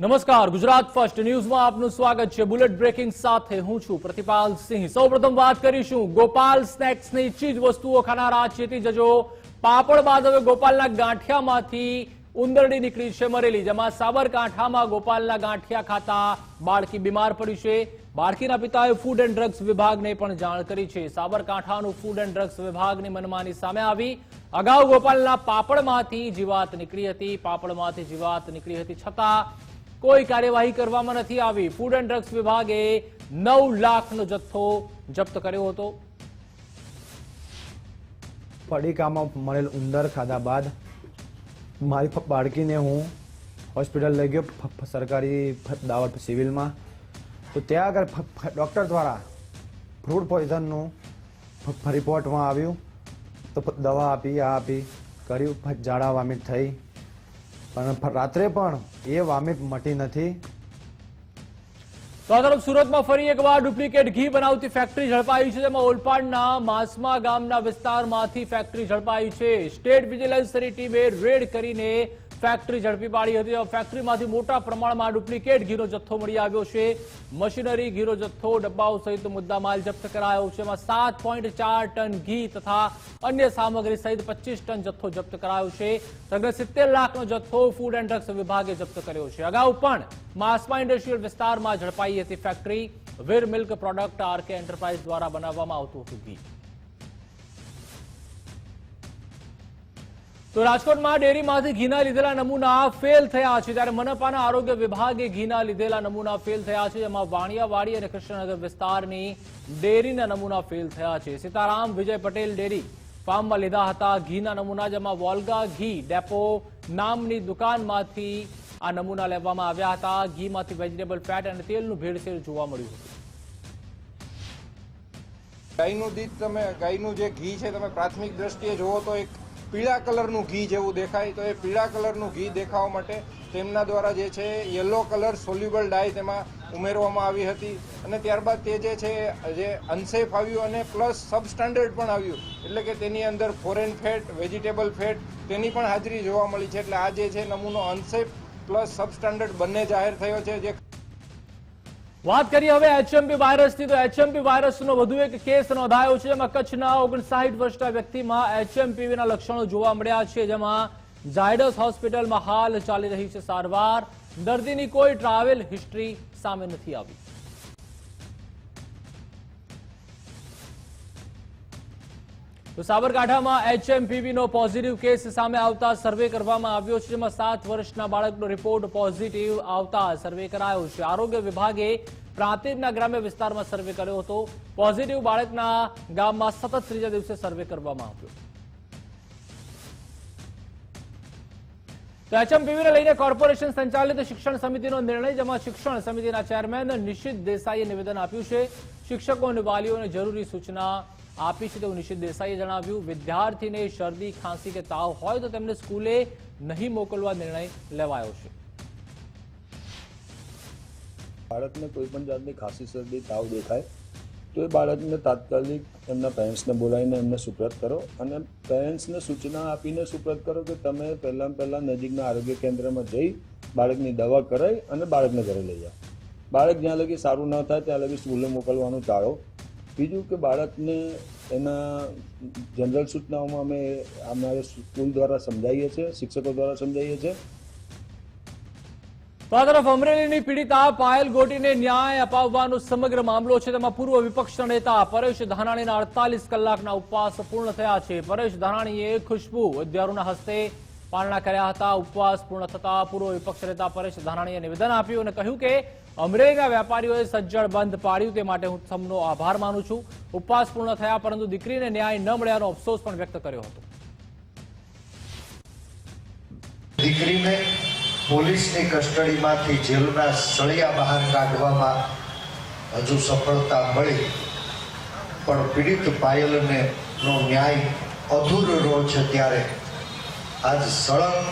નમસ્કાર, ગુજરાત ફર્સ્ટ ન્યૂઝમાં આપનું સ્વાગત છે. બુલેટ બ્રેકિંગ સાથે હું છું પ્રતિપાલ સિંહ. સૌપ્રથમ વાત કરીશું, ગોપાલ સ્નેક્સની ચીજ વસ્તુઓ ખાનારા ચેતી જજો. પાપડ બાદ હવે ગોપાલના ગાંઠિયામાંથી ઉંદરડી નીકળી છે મરેલી, જેમાં સાબરકાંઠામાં ગોપાલના ગાંઠિયા ખાતા બાળકી બીમાર પડી છે. બાળકીના પિતાએ ફૂડ એન્ડ ડ્રગ્સ વિભાગને પણ જાણ કરી છે. સાબરકાંઠાનું ફૂડ એન્ડ ડ્રગ્સ વિભાગની મનમાની સામે આવી. અગાઉ ગોપાલના પાપડમાંથી જીવાત નીકળી હતી. પાપડમાંથી જીવાત નીકળી હતી છતાં કોઈ કાર્યવાહી કરવામાં નથી આવી. ફૂડ એન્ડ ડ્રગ્સ વિભાગે નવ લાખનો જથ્થો જપ્ત કર્યો હતો. પડીકામાં મળેલ ઉંદર ખાધા બાદ મારી બાળકીને હું હોસ્પિટલ લઈ ગયો સરકારી દાવત સિવિલમાં. તો ત્યાં આગળ ડૉક્ટર દ્વારા ફ્રૂડ પોઈઝનનું રિપોર્ટમાં આવ્યું. તો દવા આપી, આ આપી કર્યું. ઝાડા, વામિટ થઈ. પણ રાત્રે પણ એ વામિટ મટી નથી. તો તરફ સુરતમાં ફરી એકવાર ડુપ્લિકેટ ઘી બનાવતી ફેક્ટરી ઝડપાઈ છે, જેમાં ઓલપાડના માસમા ગામના વિસ્તારમાંથી ફેક્ટરી ઝડપાઈ છે. સ્ટેટ વિજિલન્સની ટીમે રેડ કરીને ફેક્ટરી ઝડપી પાડી હતી ફેક્ટરીમાંથી મોટા પ્રમાણમાં ડુપ્લિકેટ ઘીનો જથ્થો મળી આવ્યો છે. મશીનરી ઘીનો જથ્થો, ડબ્બાઓ સહિત મુદ્દામાલ જપ્ત કરાયો છે. એમાં સાત ટન ઘી તથા અન્ય સામગ્રી સહિત પચીસ ટન જથ્થો જપ્ત કરાયો છે. તગ્ર સિત્તેર લાખનો જથ્થો ફૂડ એન્ડ ડ્રગ્સ વિભાગે જપ્ત કર્યો છે. અગાઉ પણ માસમા ઇન્ડસ્ટ્રીયલ વિસ્તારમાં ઝડપાઈ હતી factory Veer milk product RK enterprise દ્વારા બનાવવામાં આવતું હતું ઘી. તો રાજકોટમાં ડેરીમાંથી ઘીના લીધેલા નમૂના ફેલ થયા છે. ત્યારે મનપાના આરોગ્ય વિભાગે ઘીના લીધેલા નમૂના ફેલ થયા છે. જેમાં વાણિયાવાડી અને કૃષ્ણનગર વિસ્તારની ડેરીના નમૂના ફેલ થયા છે. સીતારામ, વિજય પટેલ ડેરી ફાર્મમાં લીધા હતા ઘીના નમૂના, જેમાં વોલ્ગા ઘી ડેપો નામની દુકાનમાંથી આ નમૂના લેવામાં આવ્યા હતા. ઘીમાંથી વેજીટેબલ ફેટ અને તેલનું ભેળસેળ જોવા મળ્યું હતું. ગાયનું દીધ તમે, ગાયનું જે ઘી છે, તમે પ્રાથમિક દ્રષ્ટિએ જુઓ તો એક પીળા કલરનું ઘી જેવું દેખાય. તો એ પીળા કલરનું ઘી દેખાવા માટે તેમના દ્વારા જે છે યલો કલર સોલ્યુબલ ડાય તેમાં ઉમેરવામાં આવી હતી. અને ત્યારબાદ તે જે છે, જે અનસેફ આવ્યું અને પ્લસ સબસ્ટાન્ડર્ડ પણ આવ્યું. એટલે કે તેની અંદર ફોરેન ફેટ, વેજીટેબલ ફેટ તેની પણ હાજરી જોવા મળી છે. એટલે આ જે છે નમૂનો અનસેફ પ્લસ સબસ્ટાન્ડર્ડ બંને જાહેર થયો છે. જે વાત કરીએ હવે એચએમપી વાયરસથી તો એચએમપી વાયરસનો વધુ એક કેસ નોંધાયો છે, જેમાં કચ્છના ઓગણસાઠ વર્ષના વ્યક્તિમાં એચએમપીવીના લક્ષણો જોવા મળ્યા છે, જેમાં ઝાયડસ હોસ્પિટલમાં હાલ ચાલી રહી છે સારવાર. દર્દીની કોઈ ટ્રાવેલ હિસ્ટ્રી સામે નથી આવી. તો સાબરકાંઠામાં એચએમપીવી નો પોઝિટિવ કેસ સામે આવતા સર્વે કરવામાં આવ્યો છે, જેમાં સાત વર્ષના બાળકનો રિપોર્ટ પોઝિટિવ આવતા સર્વે કરાયો છે. આરોગ્ય વિભાગે પ્રાંતિજના ગ્રામ્ય વિસ્તારમાં સર્વે કર્યો હતો. પોઝિટિવ બાળકના ગામમાં સતત ત્રીજા દિવસે સર્વે કરવામાં આવ્યો. તો એચએમપીવીને લઈને કોર્પોરેશન સંચાલિત શિક્ષણ સમિતિનો નિર્ણય, જેમાં શિક્ષણ સમિતિના ચેરમેન નિશિત દેસાઈએ નિવેદન આપ્યું છે. શિક્ષકો અને વાલીઓને જરૂરી સૂચના આપી છે તેવું નિશિત દેસાઈએ જણાવ્યું. વિદ્યાર્થીને શરદી, ખાંસી કે તાવ હોય તો તેમને સ્કૂલે નહીં મોકલવા નિર્ણય લેવાયો છે. બાળકને કોઈ પણ જાતની ખાંસી, શરદી, તાવ દેખાય તો એ બાળકને તાત્કાલિક એમના પેરેન્ટ્સને બોલાવીને એમને સુપ્રત કરો અને પેરેન્ટ્સને સૂચના આપીને સુપ્રત કરો કે તમે પહેલાં પહેલાં નજીકના આરોગ્ય કેન્દ્રમાં જઈ બાળકની દવા કરાવી અને બાળકને ઘરે લઈ જાઓ. બાળક જ્યાં લગી સારું ન થાય ત્યાં લગી સ્કૂલે મોકલવાનું ટાળો. બીજું કે બાળકને એના જનરલ સૂચનાઓમાં અમે અમારે સ્કૂલ દ્વારા સમજાવીએ છીએ, શિક્ષકો દ્વારા સમજાવીએ છીએ. તો આ તરફ અમરેલીની પીડિતા પાયલ ગોટીને ન્યાય અપાવવાનો સમગ્ર મામલો છે. તેમાં પૂર્વ વિપક્ષના નેતા પરેશ ધાનાણીના અડતાલીસ કલાકના ઉપવાસ પૂર્ણ થયા છે. પરેશ ધાનાણીએ ખુશ્બુ વિદ્યારુના હસ્તે પાલના કર્યા હતા, ઉપવાસ પૂર્ણ થતા પૂર્વ વિપક્ષ નેતા પરેશ ધાનાણીએ નિવેદન આપ્યું અને કહ્યું કે અમરેલીના વેપારીઓએ સજ્જડ બંધ પાડ્યું તે માટે હું તમનો આભાર માનું છું. ઉપવાસ પૂર્ણ થયા પરંતુ દીકરીને ન્યાય ન મળ્યાનો અફસોસ પણ વ્યક્ત કર્યો હતો. દીકરીને પોલીસની કસ્ટડીમાંથી જેલના સળિયા બહાર કાઢવામાં હજુ સફળતા મળી, પણ પીડિત પાયલને નો ન્યાય અધૂરો છે ત્યારે. આજ સળંગ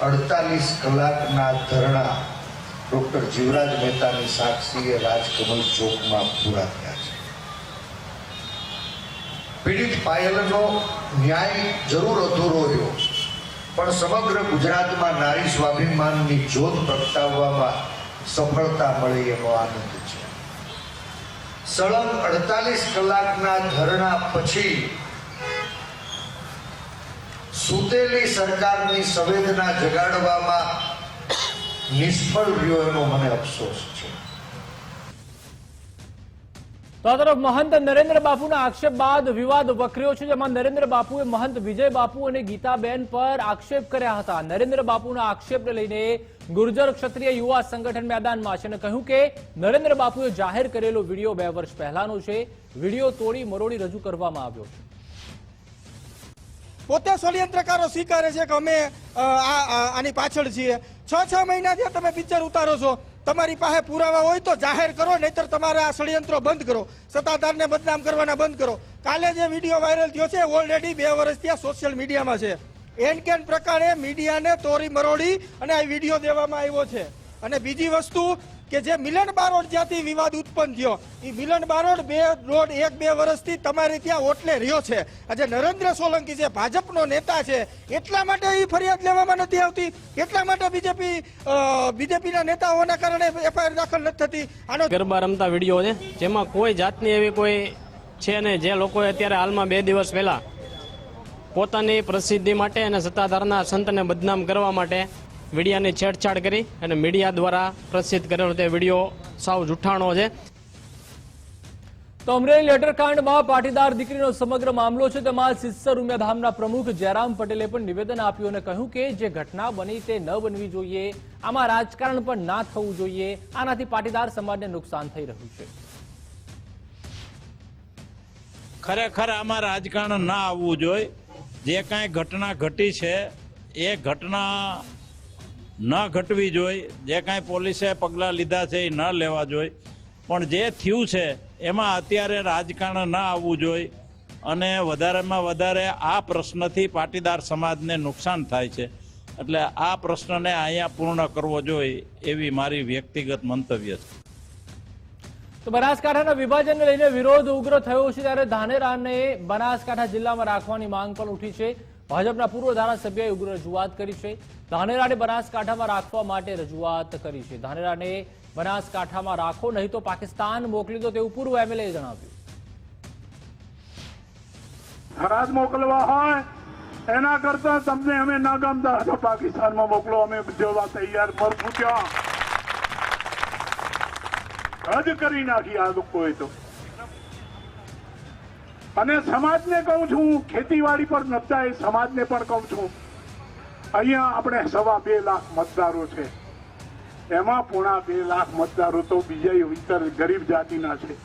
અડતાલીસ કલાકના ધરણા ડોક્ટર જીવરાજ મહેતાની સાક્ષીએ રાજકમલ ચોકમાં પૂરા થયા છે. પીડિત પાયલનો ન્યાય જરૂર અધૂરો રહ્યો, પણ સમગ્ર ગુજરાતમાં નારી સ્વાભિમાનની જોત પ્રગટાવવામાં સફળતા મળી એનો આનંદ છે. સળંગ અડતાલીસ કલાકના ધરણા પછી સૂતેલી સરકારની સંવેદના જગાડવામાં નિષ્ફળ રહ્યો એનો મને અફસોસ છે. તો આ તરફ મહંત નરેન્દ્ર બાપુના આક્ષેપ બાદ વિવાદ વકર્યો છે, જેમાં નરેન્દ્ર બાપુએ મહંત વિજય બાપુ અને ગીતાબેન પર આક્ષેપ કર્યા હતા. નરેન્દ્ર બાપુના આક્ષેપને લઈને ગુર્જર ક્ષત્રિય યુવા સંગઠન મેદાનમાં છે અને કહ્યું કે નરેન્દ્ર બાપુએ જાહેર કરેલો વીડિયો બે વર્ષ પહેલાનો છે. વીડિયો તોડી મરોડી રજૂ કરવામાં આવ્યો છે. પોતે ષડયંત્રકારો સ્વીકારે છે કે અમે આ, આ- આની પાછળ છીએ. છ છ મહિના જ્યાં તમે પિક્ચર ઉતારો છો. તમારી પાસે પુરાવા હોય તો જાહેર કરો, નહીતર તમારે આ ષડયંત્રો બંધ કરો. સત્તાધારને બદનામ કરવાના બંધ કરો. કાલે જે વીડિયો વાયરલ થયો છે ઓલરેડી બે વર્ષ ત્યાં સોશિયલ મીડિયામાં છે. એન કેન પ્રકારે મીડિયાને તોરી મરોડી અને આ વીડિયો દેવામાં આવ્યો છે. અને બીજી વસ્તુ કે જે મિલન બારોડ જ્યાંથી વિવાદ ઉત્પન્ન થયો એ મિલન બારોડ બે દોઢ એક બે વર્ષથી તમારે ત્યાં ઓટલે રહ્યો છે. આજે નરેન્દ્ર સોલંકી જે ભાજપનો નેતા છે, એટલા માટે એ ફરિયાદ લેવામાં નથી આવતી? એટલા માટે બીજેપી બીજેપીના નેતાઓના કારણે એફઆઈઆર દાખલ નથી થતી? આનો ગરબા રમતા વીડિયો છે, જેમાં કોઈ જાતની એવી કોઈ છે ને જે લોકોએ અત્યારે હાલમાં બે દિવસ પહેલા પોતાની પ્રસિદ્ધિ માટે અને સત્તાધારના સંતને બદનામ કરવા માટે મીડિયાની છેડછાડ કરી અને મીડિયા દ્વારા પ્રસિદ્ધ કરેલો તે વીડિયો સાવ જૂઠાણો છે. તો અમરેલી લેટરકાંડમાં પાટીદાર દીકરીનો સમગ્ર મામલો છે. તેમાં સિસ્સર ઉમિયાધામના પ્રમુખ જયરામ પટેલે પણ નિવેદન આપ્યું અને કહ્યું કે જે ઘટના બની તે ન બનવી જોઈએ. આમાં રાજકારણ પણ ના થવું જોઈએ. આનાથી પાટીદાર સમાજને નુકસાન થઈ રહ્યું છે. ખરેખર આમાં રાજકારણ ના આવવું જોઈએ. જે કાંઈ ઘટના ઘટી છે એ ઘટના ન ઘટવી જોઈએ જે કાંઈ પોલીસે પગલાં લીધા છે એ ન લેવા જોઈએ પણ જે થયું છે, એમાં અત્યારે રાજકારણ ન આવવું જોઈએ અને વધારેમાં વધારે આ પ્રશ્નથી પાટીદાર સમાજને નુકસાન થાય છે. એટલે આ પ્રશ્નને અહીંયા પૂર્ણ કરવો જોઈએ એવી મારી વ્યક્તિગત મંતવ્ય છે. તો બનાસકાંઠાના વિભાજનને લઈને વિરોધ ઉગ્ર થયો છે, ત્યારે ધાનેરાને બનાસકાંઠા જિલ્લામાં રાખવાની માંગ પણ ઉઠી છે. ભાજપના પૂર્વ ધારાસભ્યએ ઉગ્ર રજૂઆત કરી છે. ધાનેરાને બનાસકાંઠામાં રાખવા માટે રજૂઆત કરી છે. ધાનેરાને બનાસકાંઠામાં રાખો, નહીં તો પાકિસ્તાન મોકલી દો તેવું પૂર્વ એમએલએ જણાવ્યું. થરાદ મોકલવા હોય, એના કરતા તમને અમે ના ગમતા તો પાકિસ્તાનમાં મોકલો. અમે જવા તૈયાર મરશું ત્યાં રદ કરી નાખી આ લોકોએ તો. અને સમાજને કહું છું, ખેતીવાડી પર નતા એ સમાજને પણ કહું છું. અહીંયા આપણે સવા બે લાખ મતદારો છે. એમાં પોણા બે લાખ મતદારો તો બીજા ઇતર ગરીબ જાતિના છે.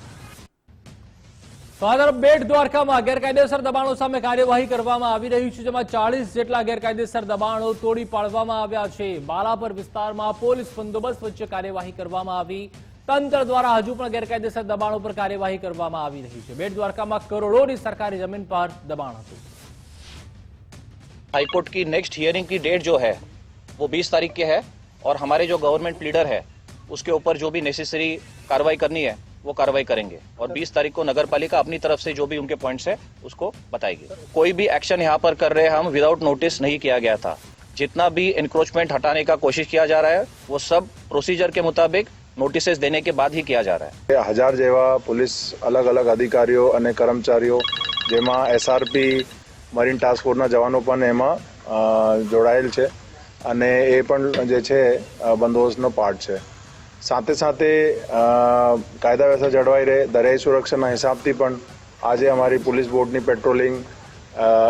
તો બેટ દ્વારકામાં ગેરકાયદેસર દબાણો સામે કાર્યવાહી કરવામાં આવી રહી છે, જેમાં ચાલીસ જેટલા ગેરકાયદેસર દબાણો તોડી પાડવામાં આવ્યા છે. બાલાપર વિસ્તારમાં પોલીસ બંદોબસ્ત વચ્ચે કાર્યવાહી કરવામાં આવી તંત્ર દ્વારા હજુ પણ ગેરકાયદેસર દબાણો પર કાર્યવાહી કરવામાં આવી રહી છે બેટ દ્વારકામાં કરોડોની સરકારી જમીન પર દબાણ હતું हाईकोर्ट की नेक्स्ट हियरिंग की डेट जो है वो 20 तारीख के है और हमारे जो गवर्नमेंट लीडर है उसके ऊपर जो भी नेसेसरी कार्रवाई करनी है वो कार्रवाई करेंगे और 20 तारीख को नगर पालिका अपनी तरफ से जो भी उनके पॉइंट्स है उसको बताएगी कोई भी एक्शन यहाँ पर कर रहे हैं हम विदाउट नोटिस नहीं किया गया था जितना भी इंक्रोचमेंट हटाने का कोशिश किया जा रहा है वो सब प्रोसीजर के मुताबिक નોટિસેસ દેને કે બાદ હી કિયા જા રહા હે હજાર જેવા પોલીસ અલગ અલગ અધિકારીઓ અને કર્મચારીઓ જેમાં એસઆરપી મરીન ટાસ્ક ફોર્સના જવાનો પણ એમાં જોડાયેલ છે અને એ પણ જે છે બંદોબસ્તનો પાર્ટ છે સાથે સાથે કાયદા વ્યવસ્થા જળવાઈ રહે દરિયાઈ સુરક્ષાના હિસાબથી પણ આજે અમારી પોલીસ બોર્ડની પેટ્રોલિંગ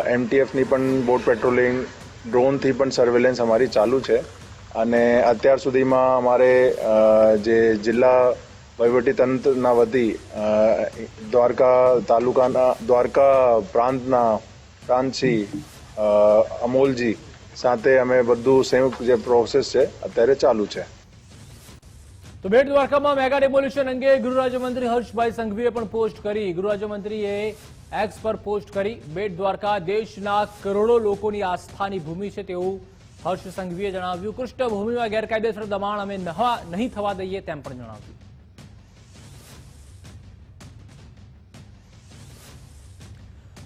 એમટીએફની પણ બોટ પેટ્રોલિંગ ડ્રોનથી પણ સર્વેલન્સ અમારી ચાલુ છે અને અત્યાર સુધીમાં અમારે જે જિલ્લા વહીવટી તંત્રના વતી દ્વારકા તાલુકાના, દ્વારકા પ્રાંતના પ્રાંતથી અમોલજી સાથે અમે બધું સંયુક્ત જે પ્રોસેસ છે, અત્યારે ચાલુ છે. તો બેટ દ્વારકામાં મેગા ડેમોલિશન અંગે ગૃહ રાજ્યમંત્રી હર્ષભાઈ સંઘવીએ પણ પોસ્ટ કરી. ગૃહ રાજ્યમંત્રીએ એક્સ પર પોસ્ટ કરી. બેટ દ્વારકા દેશના કરોડો લોકોની આસ્થાની ભૂમિ છે તેવું હર્ષ સંઘવીએ જણાવ્યું, કૃષ્ણભૂમિમાં ગેરકાયદેસર દબાણ અમે નહીં થવા દઈએ તેમ પણ જણાવ્યું.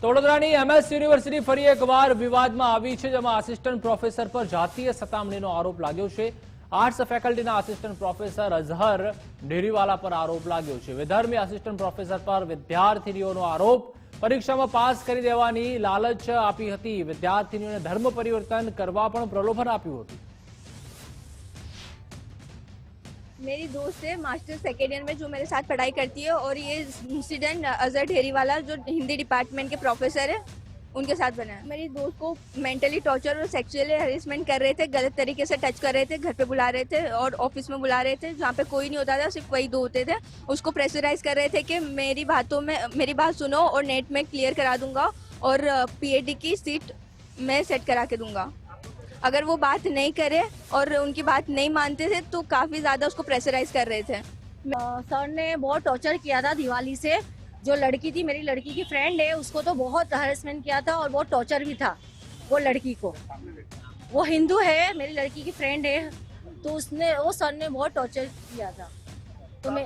વડોદરાની એમએસ યુનિવર્સિટી ફરી એકવાર વિવાદમાં આવી છે, જેમાં આસિસ્ટન્ટ પ્રોફેસર પર જાતીય સતામણીનો આરોપ લાગ્યો છે. આર્ટ્સ ફેકલ્ટીના આસિસ્ટન્ટ પ્રોફેસર અઝહર ડેરીવાલા પર આરોપ લાગ્યો છે. વિધર્મી આસિસ્ટન્ટ પ્રોફેસર પર વિદ્યાર્થીનીઓનો આરોપ પરીક્ષામાં પાસ કરી દેવાની લાલચ આપી હતી વિદ્યાર્થીનીઓને ધર્મ પરિવર્તન કરવા પણ પ્રલોભન આપ્યું હતું मेरी दोस्त है मास्टर सेकेंड ईयर में जो मेरे साथ पढ़ाई करती है और ये इंसिडेंट अजहर ढेरीवाला जो हिंदी डिपार्टमेंट के प्रोफेसर है उनके साथ बना मेरी दोस्त को मेंटली टॉर्चर और सेक्सुअली हरेसमेंट कर रहे थे गलत तरीके से टच कर रहे थे घर पे बुला रहे थे और ऑफ़िस में बुला रहे थे जहाँ पे कोई नहीं होता था सिर्फ़ वही दो होते थे। उसको प्रेशराइज कर रहे थे कि मेरी बातों में मेरी बात सुनो और नेट में क्लियर करा दूँगा और पीएडी की सीट मैं सेट करा के दूँगा। अगर वो बात नहीं करे और उनकी बात नहीं मानते थे तो काफ़ी ज़्यादा उसको प्रेशराइज कर रहे थे। सर ने बहुत टॉर्चर किया था दिवाली से। जो लड़की थी, मेरी लड़की की फ्रेंड है, उसको तो बहुत हरेसमेंट किया था और बहुत टॉर्चर भी था, वो लड़की को। वो हिंदू है, मेरी लड़की की फ्रेंड है तो उसने, वो सर ने बहुत टॉर्चर किया था। तो मैं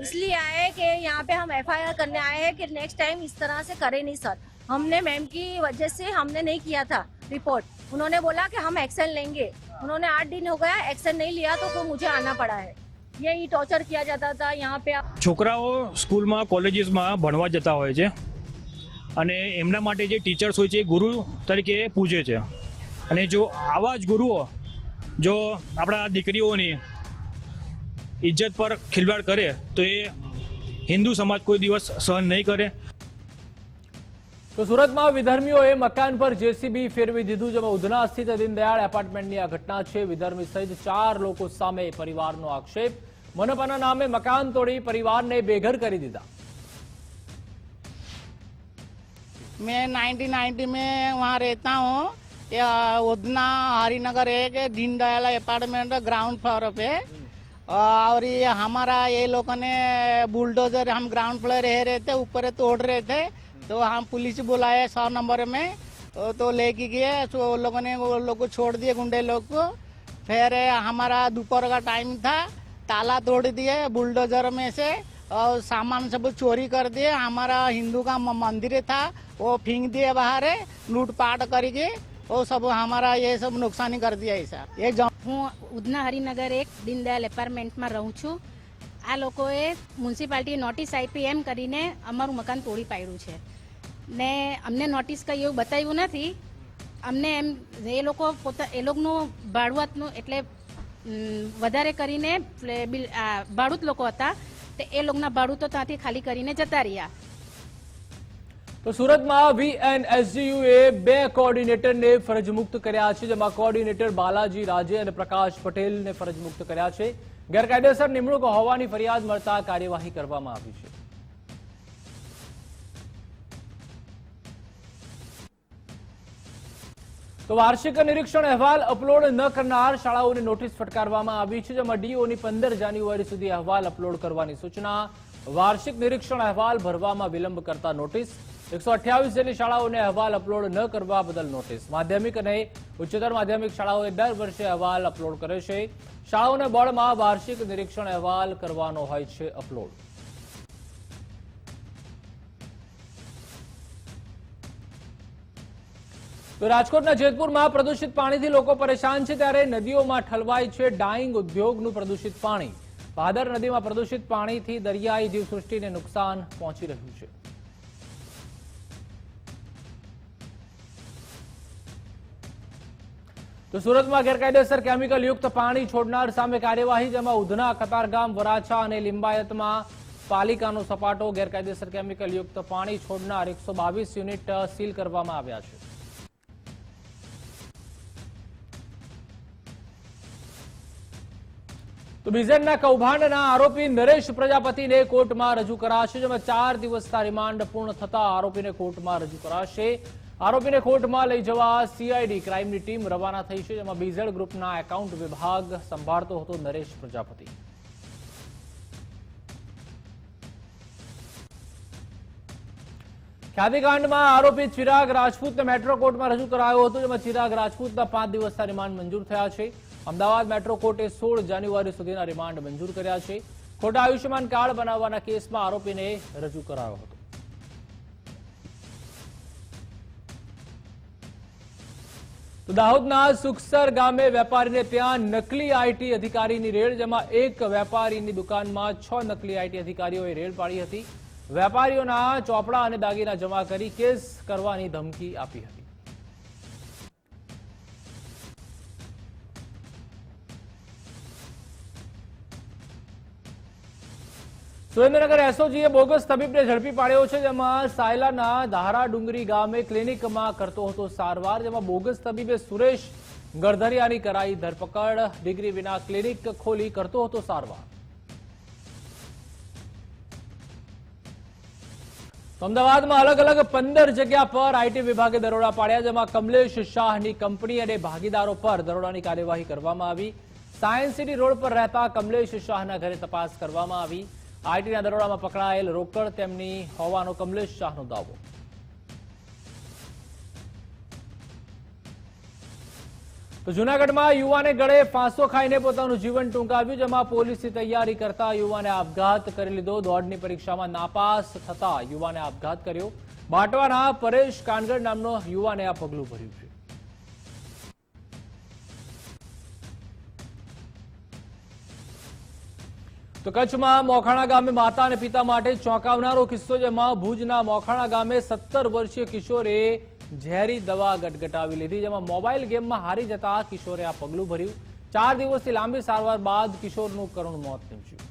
इसलिए आए कि यहाँ पे हम एफआईआर करने आए हैं कि नेक्स्ट टाइम इस तरह से करें नहीं सर हमने मैम की वजह से हमने नहीं किया था रिपोर्ट उन्होंने बोला कि हम एक्शन लेंगे। उन्होंने आठ दिन हो गया एक्शन नहीं लिया तो मुझे आना पड़ा है। यही टॉर्चर किया जाता था यहाँ पे છોકરાઓ સ્કૂલમાં કોલેજીસમાં ભણવા જતા હોય છે અને એમના માટે જે ટીચર્સ હોય છે એ ગુરુ તરીકે પૂજે છે અને જો આવા જ ગુરુઓ જો આપણા દીકરીઓની ઇજ્જત પર ખિલવાડ કરે તો એ હિન્દુ સમાજ કોઈ દિવસ સહન નહીં કરે તો સુરતમાં વિધર્મીઓએ મકાન પર જેસીબી ફેરવી દીધું જેમાં ઉધના સ્થિત દીનદયાળ એપાર્ટમેન્ટની આ ઘટના છે વિધર્મી સહિત ચાર લોકો સામે પરિવારનો આક્ષેપ મનપાના નામે મકાન તોડી પરિવારને બેઘર કરી દીધા मैं 1990 में वहाँ रहता हूँ या उधना हरिनगर एक है, दीनदयाल अपार्टमेंट ग्राउंड फ्लोर पे और ये हमारा ये लोगों ने बुलडोजर हम ग्राउंड फ्लोर रह रहे थे ऊपर तोड़ रहे थे तो हम पुलिस बुलाए सौ नंबर में तो, तो लेके गए तो वो लोगों ने वो लोग को छोड़ दिए गुंडे लोग को फिर हमारा दोपहर का टाइम था ताला तोड़ दिए बुलडोजर में से और सामान सब चोरी कर दिए हमारा हिंदू का म- मंदिर था वो फेंक दिए बाहर लूटपाट करके वो सब हमारा ये सब नुकसानी कर दिया ऐसा ये जौ- હું ઉધના હરિનગર એક દીનદયાલ એપાર્ટમેન્ટમાં રહું છું આ લોકોએ મ્યુનિસિપાલિટી નોટિસ આપી એમ કરીને અમારું મકાન તોડી પાડ્યું છે ને અમને નોટિસ કંઈ એવું બતાવ્યું નથી અમને એમ એ લોકો પોતા એ લોકોનું ભાડુઆતનું એટલે ઉમ, વધારે કરીને ભાડૂત લોકો હતા. તે એ લોકોના ભાડૂતો ત્યાંથી ખાલી કરીને જતા રહ્યા. તો સુરતમાં વીએનએસજીયુએ બે કોઓર્ડિનેટરને ફરજ મુક્ત કર્યા છે, જેમાં કોઓર્ડિનેટર બાલાજી રાજે અને પ્રકાશ પટેલને ફરજ મુક્ત કર્યા છે. ગેરકાયદેસર નિમણૂક હોવાની ફરિયાદ મળતા કાર્યવાહી કરવામાં આવી છે. તો વાર્ષિક નિરીક્ષણ અહેવાલ અપલોડ ન કરનાર શાળાઓને નોટિસ ફટકારવામાં આવી છે, જેમાં ડીઓની પંદર જાન્યુઆરી સુધી અહેવાલ અપલોડ કરવાની સૂચના. વાર્ષિક નિરીક્ષણ અહેવાલ ભરવામાં વિલંબ કરતા નોટિસ. એકસો અઠ્યાવીસ જેટલી શાળાઓને અહેવાલ અપલોડ ન કરવા બદલ નોટિસ. માધ્યમિક અને ઉચ્ચતર માધ્યમિક શાળાઓએ દર વર્ષે અહેવાલ અપલોડ કરે છે. શાળાઓને બોર્ડમાં વાર્ષિક નિરીક્ષણ અહેવાલ કરવાનો હોય છે અપલોડ. તો રાજકોટના જેતપુરમાં પ્રદૂષિત પાણીથી લોકો પરેશાન છે ત્યારે નદીઓમાં ઠલવાય છે ડાઇંગ ઉદ્યોગનું પ્રદૂષિત પાણી. ભાદર નદીમાં પ્રદૂષિત પાણીથી દરિયાઈ જીવસૃષ્ટિને નુકસાન પહોંચી રહ્યું છે. તો સુરતમાં ગેરકાયદેસર કેમિકલ યુક્ત પાણી છોડનાર સામે કાર્યવાહી, જેમાં ઉધના, કતારગામ, વરાછા અને લિંબાયતમાં પાલિકાનો સપાટો ગેરકાયદેસર કેમિકલ યુક્ત પાણી છોડનાર એકસો યુનિટ સીલ કરવામાં આવ્યા છે. તો બીઝેડના કૌભાંડના આરોપી નરેશ પ્રજાપતિને કોર્ટમાં રજૂ કરાશે, જેમાં ચાર દિવસના રિમાન્ડ પૂર્ણ થતા આરોપીને કોર્ટમાં રજૂ કરાશે. આરોપીને કોર્ટમાં લઈ જવા સીઆઈડી ક્રાઇમની ટીમ રવાના થઈ છે, જેમાં બીઝેડ ગ્રુપના એકાઉન્ટ વિભાગ સંભાળતો હતો નરેશ પ્રજાપતિ. ખ્યાતિકાંડમાં આરોપી ચિરાગ રાજપૂતને મેટ્રો કોર્ટમાં રજૂ કરાયો હતો, જેમાં ચિરાગ રાજપૂતના પાંચ દિવસના રિમાન્ડ મંજૂર થયા છે. અમદાવાદ મેટ્રો કોર્ટે સોળ જાન્યુઆરી સુધીના રિમાન્ડ મંજૂર કર્યા છે. ખોટા આયુષ્યમાન કાર્ડ બનાવવાના કેસમાં આરોપીને રજૂ કરાયો હતો. દાહોદના સુખસર ગામે વેપારીને ત્યાં નકલી આઈટી અધિકારીની રેડ, જેમાં એક વેપારીની દુકાનમાં છ નકલી આઈટી અધિકારીઓએ રેડ પાડી હતી. વેપારીઓના ચોપડા અને દાગીના જમા કરી કેસ કરવાની ધમકી આપી હતી. સુરેન્દ્રનગર એસઓજીએ બોગસ તબીબને ઝડપી પાડ્યો છે, જેમાં સાયલાના ધારા ડુંગરી ગામે ક્લિનિકમાં કરતો હતો સારવાર, જેમાં બોગસ તબીબે સુરેશ ગરધરિયાની કરાઈ ધરપકડ. ડિગ્રી વિના ક્લિનિક ખોલી કરતો હતો સારવાર. અમદાવાદમાં અલગ અલગ પંદર જગ્યા પર આઈટી વિભાગે દરોડા પાડ્યા, જેમાં કમલેશ શાહની કંપની અને ભાગીદારો પર દરોડાની કાર્યવાહી કરવામાં આવી. સાયન્સ સિટી રોડ પર રહેતા કમલેશ શાહના ઘરે તપાસ કરવામાં આવી. આઈટીના દરોડામાં પકડાયેલ રોકડ તેમની હોવાનો કમલેશ શાહનો દાવો. તો જૂનાગઢમાં યુવાને ગળે ફાંસો ખાઈને પોતાનું જીવન ટૂંકાવ્યું, જેમાં પોલીસની તૈયારી કરતા યુવાને આપઘાત કરી લીધો. દોડની પરીક્ષામાં નાપાસ થતા યુવાને આપઘાત કર્યો. બાટવાના પરેશ કાનગડ નામનો યુવાને આ પગલું ભર્યું છે. તો કચ્છમાં મોખાણા ગામે માતા અને પિતા માટે ચોંકાવનારો કિસ્સો જેમાં ભુજના મોખાણા ગામે સત્તર વર્ષીય કિશોરે ઝેરી દવા ગટગટાવી લીધી, જેમાં મોબાઈલ ગેમમાં હારી જતા કિશોરે આ પગલું ભર્યું. ચાર દિવસથી લાંબી સારવાર બાદ કિશોરનું કરુણ મોત નીપજ્યું.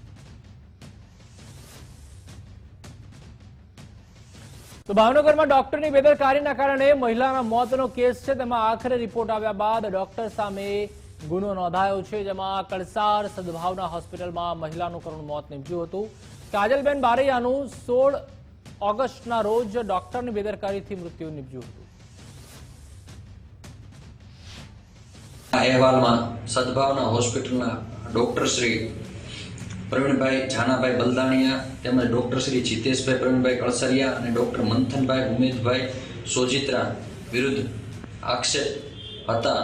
તો ભાવનગરમાં ડોક્ટરની બેદરકારીના કારણે મહિલાના મોતનો કેસ છે. તેમાં આખરે રિપોર્ટ આવ્યા બાદ ડોક્ટર સામે ગુનો નોંધાયો છે, જેમાં કળસાર સદભાવના હોસ્પિટલમાં મહિલાનું કરુણ મોત નીપજ્યું હતું. કાજલબેન બારૈયાનું સોળ ઓગસ્ટના રોજ ડોક્ટરની બેદરકારીથી મૃત્યુ નીપજ્યું હતું. અહેવાલમાં સદભાવના હોસ્પિટલના ડોક્ટર શ્રી પ્રવીણભાઈ જાનાભાઈ બલદાણિયા તેમજ ડોક્ટર શ્રી જીતેશભાઈ પ્રવીણભાઈ કળસરિયા અને ડોક્ટર મંથનભાઈ ઉમેદભાઈ સોજિત્રા વિરુદ્ધ આક્ષેપ હતા.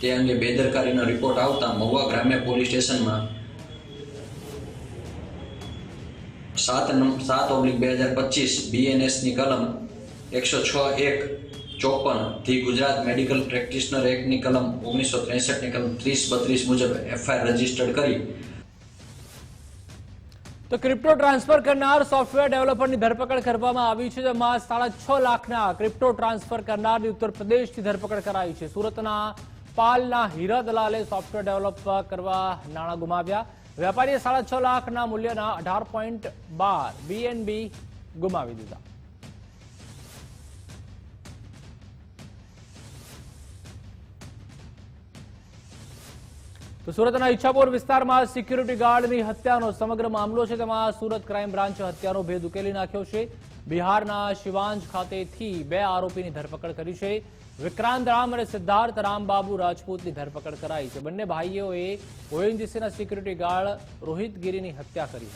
તે અંગે બેદરકારીનો રિપોર્ટ આવતા મહુવા ગ્રામ્ય પોલીસ સ્ટેશનમાં સાત સાત ઓબ્લિક બે હજાર પચીસ બીએનએસની કલમ એકસો છ એક ચોપનથી ગુજરાત મેડિકલ પ્રેક્ટિશનર એક્ટની કલમ ઓગણીસો ત્રેસઠની કલમ ત્રીસ બત્રીસ મુજબ એફઆઈઆર રજીસ્ટર્ડ કરી. તો ક્રિપ્ટો ટ્રાન્સફર કરનાર સોફ્ટવેર ડેવલપરની ધરપકડ કરવામાં આવી છે, જેમાં સાડા છ લાખના ક્રિપ્ટો ટ્રાન્સફર કરનારની ઉત્તર પ્રદેશથી ધરપકડ કરાઈ છે. સુરતના પાલના હિરદલાલે સોફ્ટવેર ડેવલપ કરવા નાણાં ગુમાવ્યા. વેપારીએ સાડા છ લાખના મૂલ્યના અઢાર પોઈન્ટ બાર બીએનબી ગુમાવી દીધા. તો સુરતના ઈચ્છાપુર વિસ્તારમાં સિક્યુરિટી ગાર્ડની હત્યાનો સમગ્ર મામલો છે. તેમાં સુરત ક્રાઇમ બ્રાન્ચે હત્યાનો ભેદ ઉકેલી નાખ્યો છે. બિહારના શિવાંજ ખાતેથી બે આરોપીની ધરપકડ કરી છે. વિક્રાંત રામ અને સિદ્ધાર્થ રામબાબુ રાજપૂતની ધરપકડ કરાઈ છે. બંને ભાઈઓએ ઓએનજીસીના સિક્યુરિટી ગાર્ડ રોહિત ગીરીની હત્યા કરી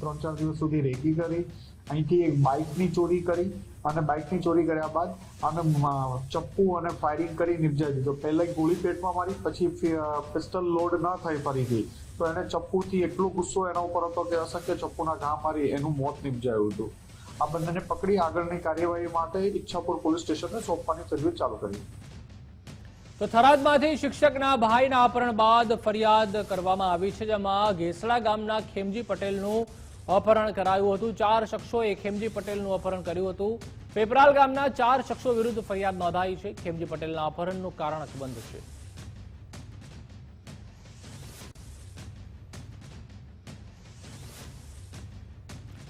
ત્રણ ચાર દિવસ સુધી રેકી કરી, અહીંથી એક બાઇકની ચોરી કરી અને બાઇકની ચોરી કર્યા બાદ અને ચપ્પુ અને ફાયરિંગ કરી નિપજાવી દીધો. પહેલા ગોળી પેટમાં મારી, પછી પિસ્ટલ લોડ ન થઈ ફરીથી તો એને ચપ્પુથી એટલો ગુસ્સો એના ઉપર હતો કે અશક્ય ચપ્પુના ઘા મારી એનું મોત નિપજાયું હતું. આ બંનેને પકડી આગળની કાર્યવાહી માટે ઈચ્છાપુર પોલીસ સ્ટેશને સોંપવાની તજવીજ ચાલુ કરી. તો થરાદમાંથી શિક્ષકના ભાઈના અપહરણ બાદ ફરિયાદ કરવામાં આવી છે, જેમાં ઘેસડા ગામના ખેમજી પટેલનું અપહરણ કરાયું હતું. ચાર શખ્સોએ ખેમજી પટેલનું અપહરણ કર્યું હતું. પેપરાલ ગામના ચાર શખ્સો વિરુદ્ધ ફરિયાદ નોંધાઈ છે. ખેમજી પટેલના અપહરણનું કારણ અકબંધ છે.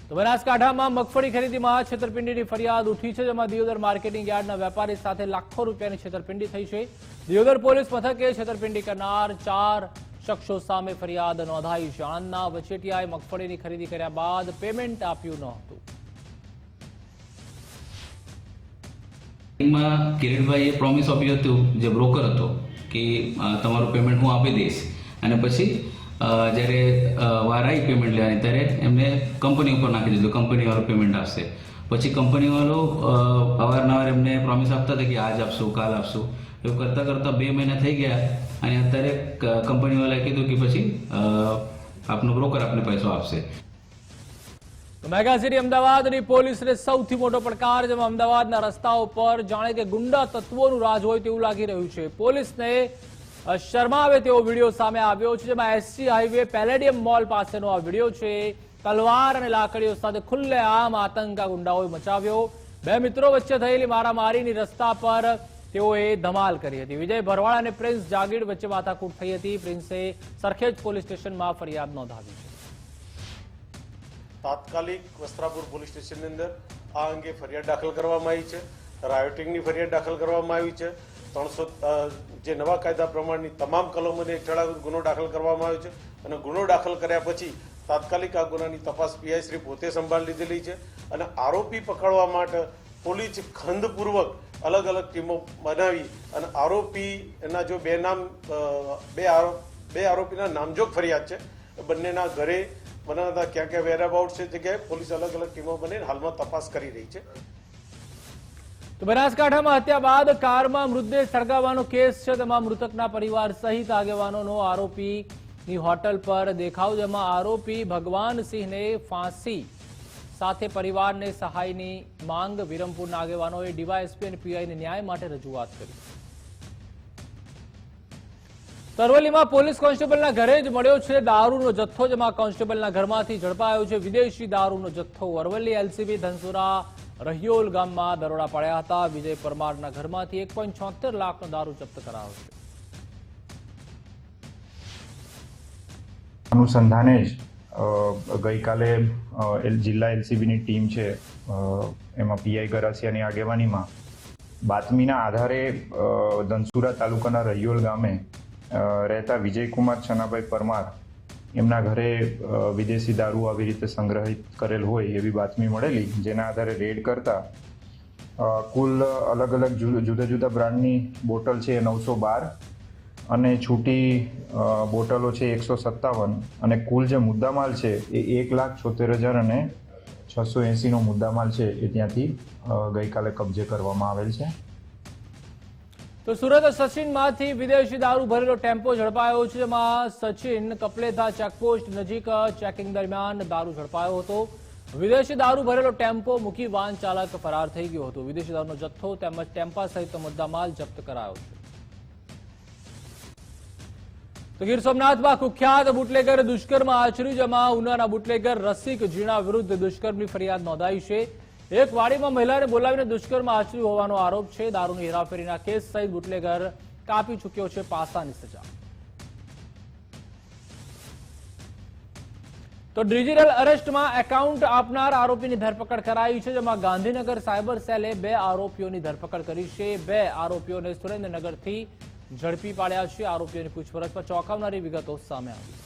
તો બનાસકાંઠામાં મગફળી ખરીદીમાં છેતરપિંડીની ફરિયાદ ઉઠી છે, જેમાં દિયોદર માર્કેટિંગ યાર્ડના વેપારી સાથે લાખો રૂપિયાની છેતરપિંડી થઈ છે. દિયોદર પોલીસ મથકે છેતરપિંડી કરનાર ચાર શખ્સો સામે ફરિયાદ નોંધાઈ છે. આણંદના વચેટિયાએ મગફળીની ખરીદી કર્યા બાદ પેમેન્ટ આપ્યું ન કિરીટભાઈએ પ્રોમિસ આપ્યું હતું જે બ્રોકર હતો કે તમારું પેમેન્ટ હું આપી દઈશ. અને પછી જ્યારે અ, વાર આવી પેમેન્ટ લેવાની ત્યારે એમને કંપની ઉપર નાખી દીધું કંપનીવાળો પેમેન્ટ આપશે. પછી કંપનીવાળો અવારનવાર એમને પ્રોમિસ આપતા હતા કે આજ આપશું કાલ આપશું. એવું કરતાં કરતાં બે મહિના થઈ ગયા અને અત્યારે કંપનીવાળાએ કીધું કે પછી આપનો બ્રોકર આપને પૈસો આપશે. મેગા સિટી અમદાવાદની પોલીસને સૌથી મોટો પડકાર જેમાં અમદાવાદના રસ્તાઓ પર જાણે કે ગુંડા તત્વોનું રાજ હોય તેવું લાગી રહ્યું છે. પોલીસને શરમાવે તેવો વીડિયો સામે આવ્યો છે, જેમાં એસસી હાઈવે પેલેડિયમ મોલ પાસેનો આ વીડિયો છે. તલવાર અને લાકડીઓ સાથે ખુલ્લેઆમ આતંક આ ગુંડાઓએ મચાવ્યો. બે મિત્રો વચ્ચે થયેલી મારામારીની રસ્તા પર તેઓએ ધમાલ કરી હતી. વિજય ભરવાડ અને પ્રિન્સ જાગીર વચ્ચે માથાકૂટ થઈ હતી. પ્રિન્સે સરખેજ પોલીસ સ્ટેશનમાં ફરિયાદ નોંધાવી તાત્કાલિક વસ્ત્રાપુર પોલીસ સ્ટેશનની અંદર આ અંગે ફરિયાદ દાખલ કરવામાં આવી છે. રાયોટિંગની ફરિયાદ દાખલ કરવામાં આવી છે. ત્રણસો જે નવા કાયદા પ્રમાણની તમામ કલમોને હેઠળ ગુનો દાખલ કરવામાં આવ્યો છે અને ગુનો દાખલ કર્યા પછી તાત્કાલિક આ ગુનાની તપાસ પીઆઈ શ્રી પોતે સંભાળ લીધેલી છે અને આરોપી પકડવા માટે પોલીસ ખંદપૂર્વક અલગ અલગ ટીમો બનાવી અને આરોપી એના જો બે નામ બે આરોપ બે આરોપીના નામજોગ ફરિયાદ છે બંનેના ઘરે બનાવતા ક્યાં ક્યાં વેરાબાઉટ છે જગ્યાએ પોલીસ અલગ અલગ ટીમો બનીને હાલમાં તપાસ કરી રહી છે. તો બનાસકાંઠામાં હત્યા બાદ કારમાં મૃતદેહ સળગાવવાનો કેસ છે. તેમાં મૃતકના પરિવાર સહિત આગેવાનોનો આરોપીની હોટલ પર દેખાવ, જેમાં આરોપી ભગવાનસિંહને ફાંસી સાથે પરિવારને સહાયની માંગ. વિરમપુરના આગેવાનોએ ડીવાયએસપી અને પીઆઈને ન્યાય માટે રજૂઆત કરી. તરવલીમાં પોલીસ કોન્સ્ટેબલના ઘરે જ મળ્યો છે દારૂનો જથ્થો, જેમાં કોન્સ્ટેબલના ઘરમાંથી ઝડપાયો છે વિદેશી દારૂનો જથ્થો. અરવલ્લી એલસીબી ધનસુરા રહિયોલ ગામમાં દરોડા પાડ્યા હતા. વિજય પરમારના ઘરમાંથી એક લાખનો દારૂ જપ્ત કરાયો છે. અનુસંધાને જ ગઈકાલે જિલ્લા એલસીબીની ટીમ છે એમાં પીઆઈ ગરાસિયાની આગેવાનીમાં. બાતમીના આધારે ધનસુરા તાલુકાના રહિયોલ ગામે રહેતા વિજયકુમાર છનાભાઈ પરમાર એમના ઘરે વિદેશી દારૂ આવી રીતે સંગ્રહિત કરેલ હોય એવી બાતમી મળેલી, જેના આધારે રેડ કરતા કુલ અલગ અલગ જુદા જુદા બ્રાન્ડની બોટલ છે નવસો બાર અને છૂટી બોટલો છે એકસો સત્તાવન અને કુલ જે મુદ્દામાલ છે એ એક લાખ છોતેર હજાર અને છસો એંસીનો મુદ્દામાલ છે એ ત્યાંથી ગઈકાલે કબજે કરવામાં આવેલ છે. તો સુરત સચિનમાંથી વિદેશી દારૂ ભરેલો ટેમ્પો ઝડપાયો છે, જેમાં સચિન કપલેથા ચેકપોસ્ટ નજીક ચેકિંગ દરમિયાન દારૂ ઝડપાયો હતો. વિદેશી દારૂ ભરેલો ટેમ્પો મૂકી વાહન ચાલક ફરાર થઈ ગયો હતો. વિદેશી દારૂનો જથ્થો તેમજ ટેમ્પા સહિત મુદ્દામાલ જપ્ત કરાયો છે. તો ગીર સોમનાથમાં કુખ્યાત બુટલેગર દુષ્કર્મ આચર્યું, જેમાં ઉનાના બુટલેગર રસિક જીણા વિરુદ્ધ દુષ્કર્મની ફરિયાદ નોંધાઈ છે. એક વાડીમાં મહિલાને બોલાવીને દુષ્કર્મ આચર્યું હોવાનો આરોપ છે. દારૂની હેરાફેરીના કેસ સહિત બુટલેગર કાપી ચૂક્યો છે પાસાની સજા. તો ડિજિટલ અરેસ્ટમાં એકાઉન્ટ આપનાર આરોપીની ધરપકડ કરાઈ છે, જેમાં ગાંધીનગર સાયબર સેલે બે આરોપીઓની ધરપકડ કરી છે. બે આરોપીઓને સુરેન્દ્રનગરથી ઝડપી પાડ્યા છે. આરોપીઓની પૂછપરછમાં ચોંકાવનારી વિગતો સામે આવી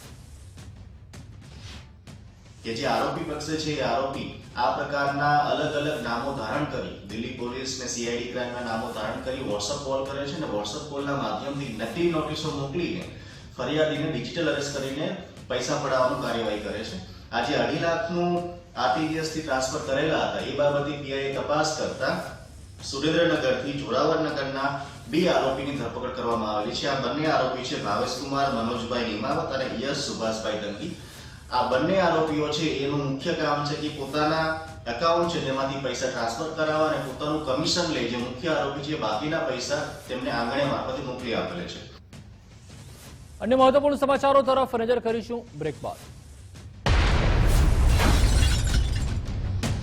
કે જે આરોપી પક્ષે છે એ આરોપી આ પ્રકારના અલગ અલગ નામો ધારણ કરી, દિલ્હી પોલીસ ને સીઆઈડી ક્રાઇમના નામો ધારણ કરી વોટ્સઅપ કોલ કરે છે અને વોટ્સઅપ કોલના માધ્યમથી નકલી નોટિસો મોકલીને ફરિયાદીને ડિજિટલ અરેસ્ટ કરીને પૈસા પડાવવાનું કાર્યવાહી કરે છે. આજે અઢી લાખનું આરટીજીએસથી ટ્રાન્સફર કરેલા હતા. એ બાબતે પીઆઈએ તપાસ કરતા સુરેન્દ્રનગરથી જોરાવરનગરના બે આરોપીની ધરપકડ કરવામાં આવેલી છે. આ બંને આરોપી છે ભાવેશકુમાર, મનોજભાઈ નિમાવત અને યશ સુભાષભાઈ દંગી. આ બંને આરોપીઓ છે, એનું મુખ્ય કામ છે કે પોતાના એકાઉન્ટ છે, જેમાંથી પૈસા ટ્રાન્સફર કરાવવા અને પોતાનું કમિશન લે, જે મુખ્ય આરોપી છે, બાકીના પૈસા તેમને આંગણે મારફતે મોકલી આપેલે છે. અન્ય મહત્વપૂર્ણ સમાચારો તરફ નજર કરીશું. બ્રેક બાદ.